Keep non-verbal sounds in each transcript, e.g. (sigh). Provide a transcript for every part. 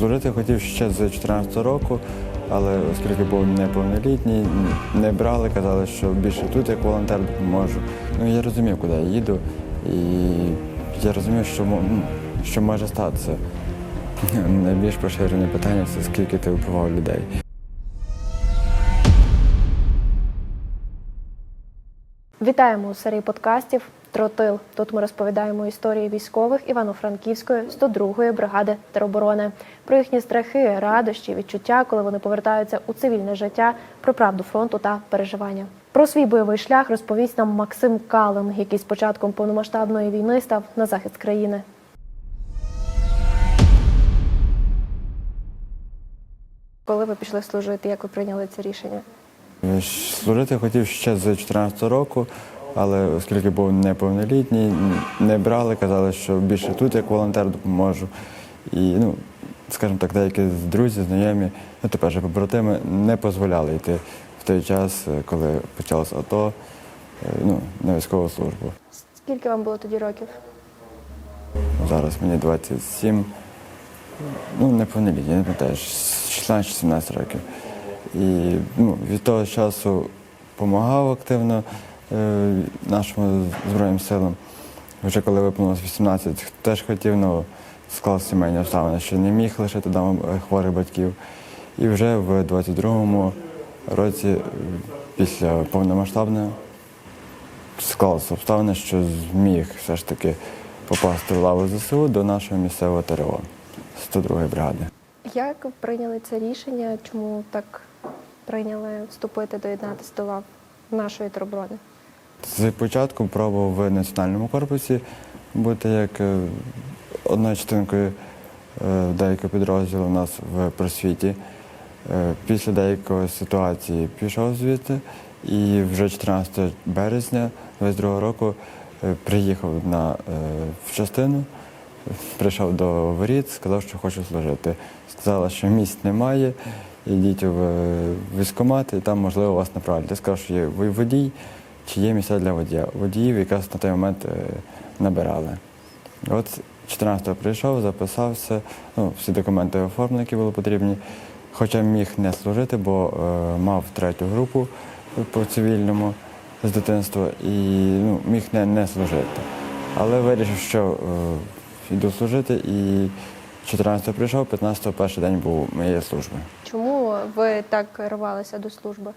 Служити хотів ще з 2014 року, але оскільки був неповнолітній, не брали, казали, що більше тут як волонтер допоможу. Ну я розумів, куди я їду, і я розумів, що, що може статися. (laughs) Найбільш поширене питання це скільки ти вбивав людей. Вітаємо у серії подкастів Тротил. Тут ми розповідаємо історії військових Івано-Франківської 102-ї бригади тероборони, про їхні страхи, радощі, відчуття, коли вони повертаються у цивільне життя, про правду фронту та переживання. Про свій бойовий шлях розповість нам Максим Калин, який з початком повномасштабної війни став на захист країни. Коли ви пішли служити, як ви прийняли це рішення? Е, Служити хотів ще з 2014 року, але оскільки був неповнолітній, не брали, казали, що більше тут як волонтер допоможу. І, ну, скажімо так, деякі друзі, знайомі, ну, тепер же побратими не дозволяли йти в той час, е, коли почалося АТО, е, ну, на військову службу. Скільки вам було тоді років? Зараз мені 27, ну неповнолітній, не пам'ятаю, 16-17 років. І ну, від того часу допомагав активно е, нашим Збройним силам. Вже коли виповнилось 18, теж хотів, ну, склав сімейні обставини, що не міг лишити вдома е, хворих батьків. І вже в 22-му році, е, після повномасштабного, склалися обставини, що зміг все ж таки попасти в лаву ЗСУ до нашого місцевого ТРО 102-ї бригади. Як прийняли це рішення? Чому так прийняли вступити, доєднатися до лав нашої тероборони? З початку пробував в національному корпусі бути як е, одною частинкою е, деякого підрозділу у нас в просвіті. Е, Після деякої ситуації пішов звідти і вже 14 березня 22 року приїхав на, в частину, прийшов до воріт, сказав, що хочу служити. Сказала, що місць немає, йдіть в е, військкомат і там, можливо, вас направлять. Я сказав, що є водій, чи є місця для водія. Водіїв якраз на той момент е, набирали. От 14-го прийшов, записався, ну, всі документи оформлені, які були потрібні. Хоча міг не служити, бо е, мав третю групу по цивільному з дитинства і ну, міг не, не служити. Але вирішив, що е, йду служити і 14-го прийшов, 15-го перший день був моєї служби. Чому ви так рвалися до служби?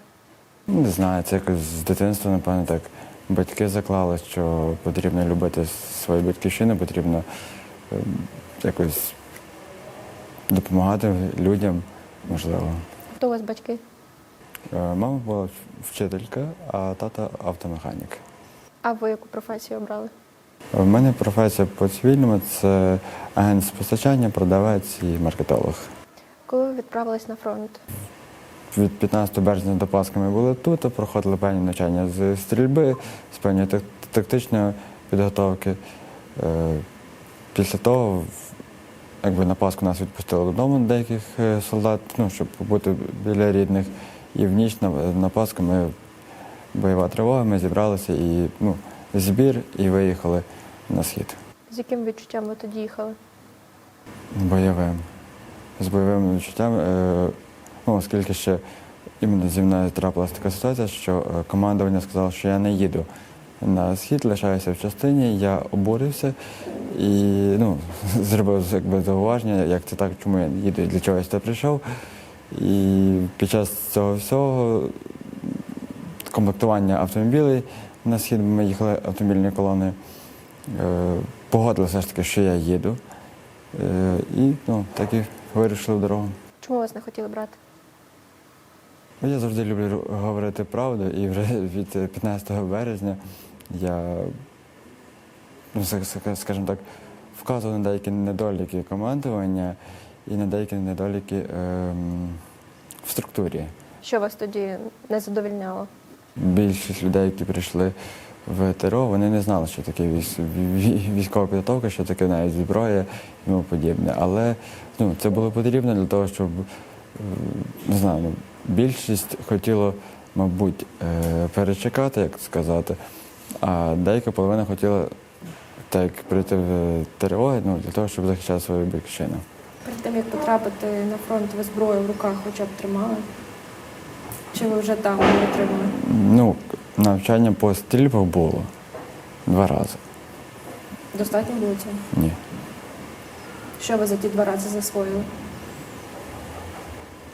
Не знаю, це якось з дитинства, напевно, так батьки заклали, що потрібно любити свою батьківщину, потрібно е, якось допомагати людям, можливо. Хто у вас батьки? Е, Мама була вчителька, а тата автомеханік. А ви яку професію обрали? У мене професія по цивільному це агент з постачання, продавець і маркетолог. Коли ви відправились на фронт? Від 15 березня до Пасхи ми були тут, проходили певні навчання з стрільби, з певної тактичної підготовки. Е, Після того, якби на Пасху нас відпустили додому деяких е, солдат, ну, щоб побути біля рідних. І в ніч на, на Пасху ми бойова тривога, ми зібралися і ну, збір і виїхали на схід. З яким відчуттям ви тоді їхали? Бойовим. З бойовим відчуттям. Е, ну, оскільки ще іменно зі мною трапилася така ситуація, що е, командування сказало, що я не їду на схід, лишаюся в частині, я обурився і ну, (laughs) зробив якби, зауваження, як це так, чому я їду і для чого я сюди прийшов. І під час цього всього комплектування автомобілів на схід, ми їхали автомобільною колоною, е, погодилися все ж таки, що я їду. Е, І ну, так і вирішили в дорогу. Чому вас не хотіли брати? Ну, Я завжди люблю говорити правду, і вже (laughs) від е, 15 березня я, ну, ска- ска- скажімо так, вказував на деякі недоліки командування і на деякі недоліки ем, в структурі. Що вас тоді не задовільняло? Більшість людей, які прийшли в ТРО, вони не знали, що таке військова підготовка, що таке навіть зброя і тому подібне. Але ну, це було потрібно для того, щоб е, не знаю, ну, більшість хотіло, мабуть, е, перечекати, як сказати, а деяка половина хотіла так прийти в ТРО ну, для того, щоб захищати свою батьківщину. Перед тим як потрапити на фронт, ви зброю в руках хоча б тримали? Чи ви вже там не отримали? Ну, навчання по стрільбах було два рази. Достатньо було цього? Ні. Що ви за ті два рази засвоїли?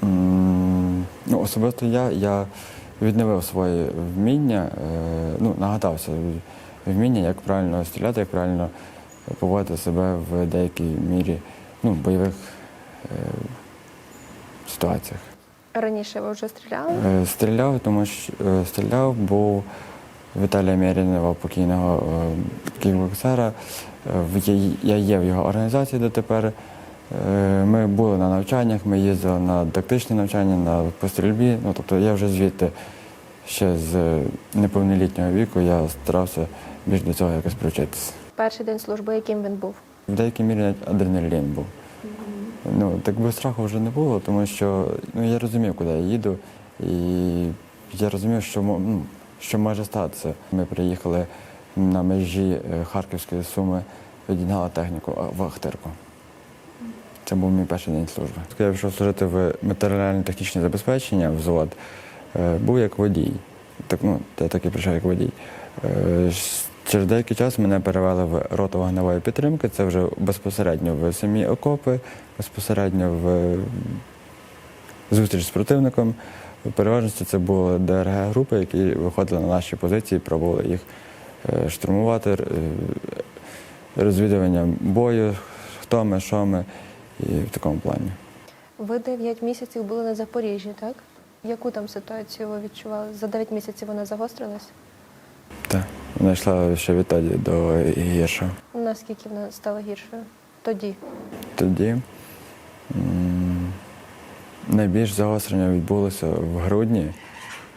М, Ну, особисто я, я відновив свої вміння, е, ну, нагадався вміння, як правильно стріляти, як правильно поводити себе в деякій мірі ну, бойових е, ситуаціях. Раніше ви вже стріляли? Е, Стріляв, тому що е, стріляв, був Віталія Мєрінова, покійного е. Е, в- Я, я є в його організації дотепер. Е, Ми були на навчаннях, ми їздили на тактичні навчання, на по стрільбі. Ну, тобто я вже звідти ще з е, неповнолітнього віку я старався більш до цього якось привчитися. Перший день служби, яким він був? В деякій мірі навіть адреналін був. Ну, так би страху вже не було, тому що ну, я розумів, куди я їду, і я розумів, що, ну, що може статися. Ми приїхали на межі е, Харківської суми, відігнали техніку в. Це був мій перший день служби. Я пішов служити в матеріально-технічне забезпечення в ЗОД. Е, Був як водій. Так, ну, я так і прийшов як водій. Через деякий час мене перевели в роту вогневої підтримки. Це вже безпосередньо в самі окопи, безпосередньо в зустріч з противником. В переважності це були ДРГ-групи, які виходили на наші позиції, пробували їх е, штурмувати, е, розвідування бою, хто ми, що ми, і в такому плані. Ви 9 місяців були на Запоріжжі, так? Яку там ситуацію ви відчували? За 9 місяців вона загострилась? Так, вона йшла ще відтоді до гіршого. Наскільки вона стала гіршою? Тоді. Тоді найбільш загострення відбулося в грудні,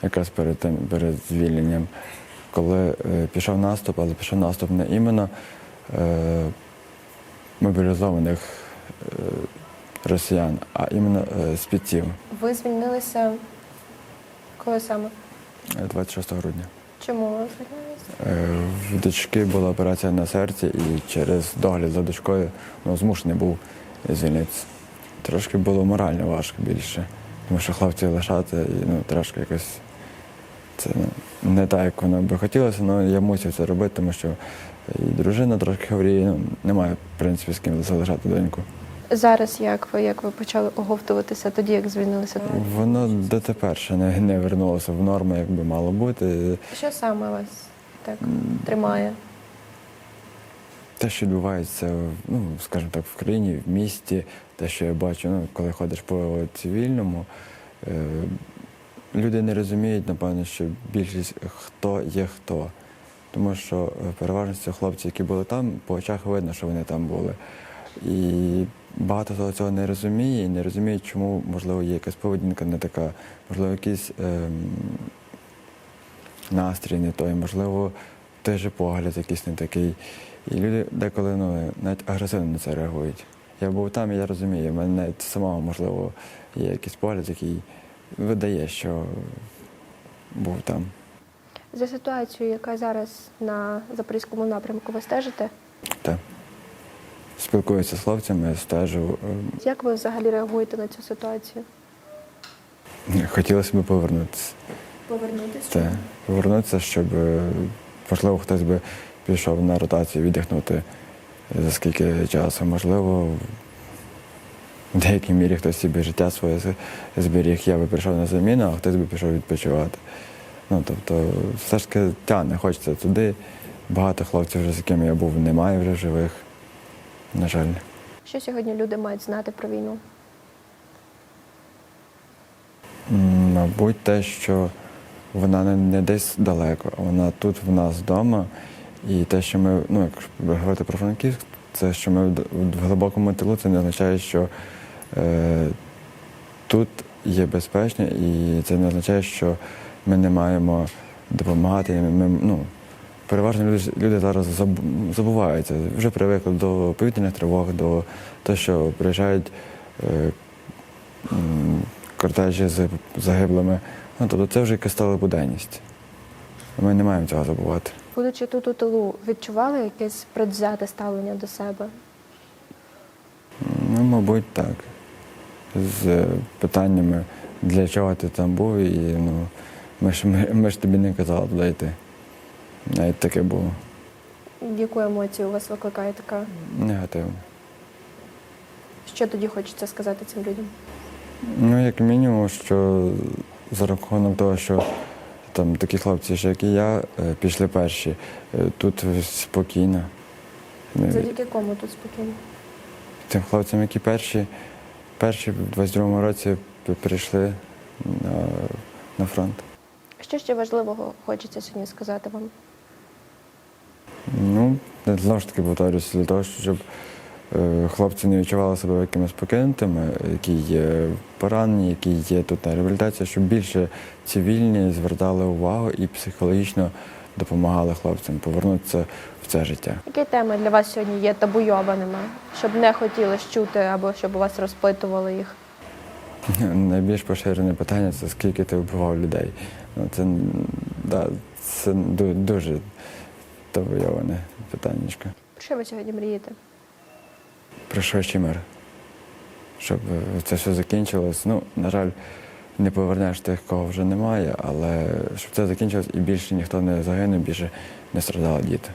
якраз перед тим, перед звільненням, коли е, пішов наступ, але пішов наступ не іменно е, мобілізованих е, росіян, а іменно е, спеців Ви звільнилися коли саме? е, 26 грудня. Чому ви звільнилися? Е, В дочки була операція на серці, і через догляд за дочкою ну, змушений був звільнитися. Трошки було морально важко більше, тому що хлопці лишати і ну, трошки якось це ну, не так, як воно би хотілося, але я мусив це робити, тому що і дружина трошки хворіє, ну, немає, в принципі, з ким залишати доньку. Зараз як ви, як ви почали оговтуватися тоді, як звільнилися? Воно дотепер ще не, не вернулося в норму, як би мало бути. Що саме вас так тримає? Те, що відбувається, ну, скажімо так, в країні, в місті, те, що я бачу, ну, коли ходиш по цивільному, е, люди не розуміють, напевно, що більшість хто є хто. Тому що е, переважно хлопці, які були там, по очах видно, що вони там були. І багато хто цього не розуміє і не розуміє, чому, можливо, є якась поведінка не така, можливо, якийсь ем, настрій не той, можливо, той же погляд якийсь не такий. І люди деколи ну, навіть агресивно на це реагують. Я був там і я розумію, в мене навіть самого, можливо, є якийсь погляд, який видає, що був там. За ситуацією, яка зараз на запорізькому напрямку, ви стежите? Так. Спілкуюся з хлопцями, стежу. Як ви взагалі реагуєте на цю ситуацію? Е, Хотілося б повернутися. Повернутися? Це повернутися, щоб е, можливо хтось би пішов на ротацію віддихнути за скільки часу. Можливо, в деякій мірі хтось собі життя своє зберіг. Я би прийшов на заміну, а хтось би пішов відпочивати. Ну, тобто, все ж таки тягне, хочеться туди. Багато хлопців, вже з якими я був, немає вже живих. На жаль. Що сьогодні люди мають знати про війну? Мабуть, те, що вона не, десь далеко, а вона тут в нас вдома. І те, що ми, ну, якщо говорити про Франківськ, це, що ми в, в глибокому тилу, це не означає, що е, тут є безпечно, і це не означає, що ми не маємо допомагати. Ми, ми, ну, переважно люди, люди зараз забуваються, вже привикли до повітряних тривог, до того, що приїжджають. Е, кортежі з загиблими. Ну, тобто це вже якась стала буденність. Ми не маємо цього забувати. Будучи тут у тилу, відчували якесь предвзяте ставлення до себе? Ну, мабуть, так. З е, питаннями, для чого ти там був, і ну, ми ж, ми, ми ж тобі не казали туди йти. Навіть таке було Яку емоцію у вас викликає така? негативно. Що тоді хочеться сказати цим людям? Ну, як мінімум, що за рахунок того, що там такі хлопці, ж, як і я, е, пішли перші, е, тут спокійно. Ну, Завдяки кому тут спокійно? Тим хлопцям, які перші, перші в 22-му році прийшли на, на фронт. Що ще важливого хочеться сьогодні сказати вам? Ну, знову ж таки повторюся, для того, щоб е, хлопці не відчували себе якимись покинутими, які є поранені, які є тут на реабілітації, щоб більше цивільні звертали увагу і психологічно допомагали хлопцям повернутися в це життя. Які теми для вас сьогодні є табуйованими, щоб не хотіли чути або щоб у вас розпитували їх? (laughs) Найбільш поширене питання це скільки ти вбивав людей. Ну, це, да, це дуже табуйоване питаннячко. Про що ви сьогодні мрієте? Про швидший мир. Щоб це все закінчилось. Ну, на жаль, не повернеш тих, кого вже немає, але щоб це закінчилось і більше ніхто не загинув, більше не страждали діти.